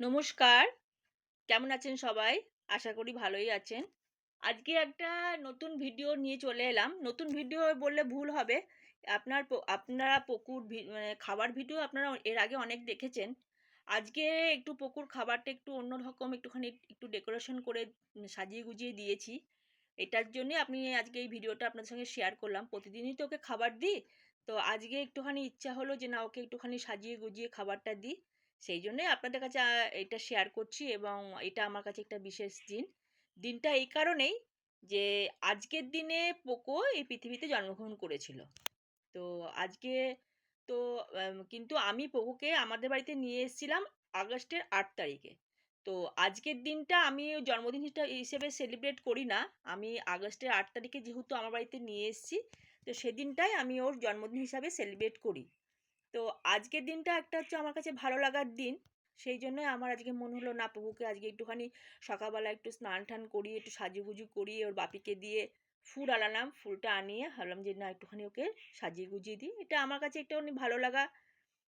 নমস্কার। কেমন আছেন সবাই? আশা করি ভালোই আছেন। আজকে একটা নতুন ভিডিও নিয়ে চলে এলাম। নতুন ভিডিও বললে ভুল হবে। আপনার আপনারা পুকুর মানে খাবার ভিডিও আপনারা এর আগে অনেক দেখেছেন। আজকে একটু পুকুর খাবারটা একটু অন্যরকম একটুখানি একটু ডেকোরেশন করে সাজিয়ে গুজিয়ে দিয়েছি। এটার জন্য আপনি আজকে এই ভিডিওটা আপনাদের সঙ্গে শেয়ার করলাম। প্রতিদিনই তো ওকে খাবার দিই। তো আজকে একটুখানি ইচ্ছা হলো যে না, ওকে একটুখানি সাজিয়ে গুজিয়ে খাবারটা দিই। সেই জন্যই আপনাদের কাছে এটা শেয়ার করছি এবং এটা আমার কাছে একটা বিশেষ দিন। দিনটা এই কারণেই যে আজকের দিনে পোকো এই পৃথিবীতে জন্মগ্রহণ করেছিল। তো আজকে তো কিন্তু আমি পোকোকে আমাদের বাড়িতে নিয়ে এসেছিলাম আগস্টের আট তারিখে। তো আজকের দিনটা আমি জন্মদিন হিসা- হিসেবে সেলিব্রেট করি না। আমি আগস্টের আট তারিখে যেহেতু আমার বাড়িতে নিয়ে এসেছি, তো সেদিনটাই আমি ওর জন্মদিন হিসাবে সেলিব্রেট করি। তো আজকের দিনটা একটা হচ্ছে আমার কাছে ভালো লাগার দিন। সেই জন্যই আমার আজকে মনে হলো, না প্রভুকে আজকে একটুখানি সকালবেলা একটু স্নান টান করিয়ে, একটু সাজুগুজু করিয়ে, ওর বাপিকে দিয়ে ফুল আনালাম, ফুলটা আনিয়ে ভাবলাম যে, না, একটুখানি ওকে সাজিয়ে গুজিয়ে দিই। এটা আমার কাছে একটুখানি ভালো লাগা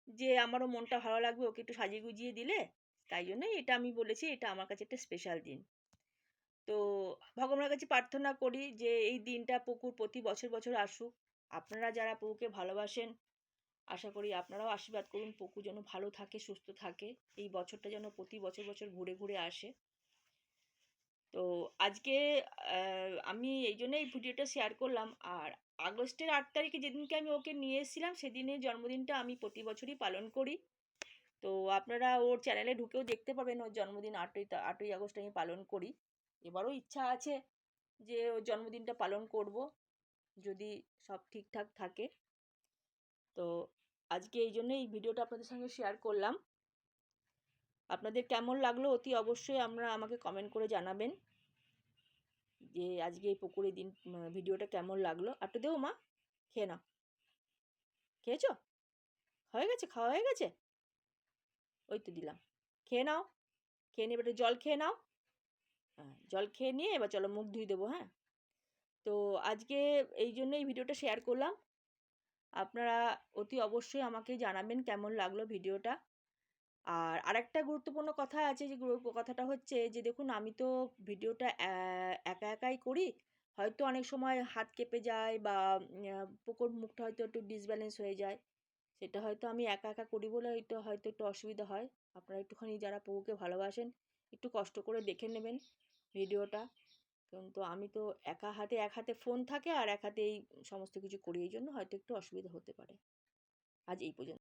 যে, আমারও মনটা ভালো লাগবে ওকে একটু সাজিয়ে গুজিয়ে দিলে। তাই জন্যই এটা আমি বলেছি, এটা আমার কাছে একটা স্পেশাল দিন। তো ভগবানের কাছে প্রার্থনা করি যে, এই দিনটা পুকুর প্রতি বছর বছর আসুক। আপনারা যারা পুকুরকে ভালোবাসেন আশা করি আপনারাও আশীর্বাদ করুন পকু যেন ভালো থাকে, সুস্থ থাকে। এই বছরটা যেন প্রতি বছর বছর ঘুরে ঘুরে আসে। তো আজকে আমি এই জন্য এই ভিডিওটা শেয়ার করলাম। আর আগস্টের আট তারিখে যেদিনকে আমি ওকে নিয়ে এসেছিলাম, সেদিনের জন্মদিনটা আমি প্রতি বছরই পালন করি। তো আপনারা ওর চ্যানেলে ঢুকেও দেখতে পাবেন, ওর জন্মদিন আটই আটই আগস্ট আমি পালন করি। এবারও ইচ্ছা আছে যে ওর জন্মদিনটা পালন করব, যদি সব ঠিকঠাক থাকে। তো আজকে এই জন্য এই ভিডিওটা আপনাদের সঙ্গে শেয়ার করলাম। আপনাদের কেমন লাগল অতি অবশ্যই আমরা আমাকে কমেন্ট করে জানাবেন। যে আজকে এই পুকুরের দিন ভিডিওটা কেমন লাগল। একটু দেবো মা, খেয়ে নাও। খেয়েছো? হয়ে গেছে, খাওয়া হয়ে গেছে? ওই তো দিলাম। খেয়ে নাও, খেয়ে নিয়ে এবার জল খেয়ে নাও। হ্যাঁ জল খেয়ে নিয়ে এবার চলো মুখ ধুয়ে দেবো হ্যাঁ। তো আজকে এই জন্য এই ভিডিওটা শেয়ার করলাম। আপনারা অতি অবশ্যই আমাকে জানাবেন কেমন লাগল ভিডিওটা। আর আরেকটা গুরুত্বপূর্ণ কথা আছে যে কথাটা হচ্ছে যে দেখুন আমি তো ভিডিওটা একা একাই করি। হয়তো অনেক সময় হাত কেঁপে যায় বা পোকোর মুখটা হয়তো একটু ডিসব্যালেন্স হয়ে যায়। সেটা হয়তো আমি একা একা করি বলে হয়তো হয়তো একটু অসুবিধা হয়। আপনারা একটুখানি যারা পোকোকে ভালোবাসেন, একটু কষ্ট করে দেখে নেবেন ভিডিওটা। কিন্তু আমি তো একা হাতে, এক হাতে ফোন থাকে আর এক হাতে এই সমস্ত কিছু করি। এই জন্য হয়তো একটু অসুবিধা হতে পারে। আজ এই পর্যন্ত।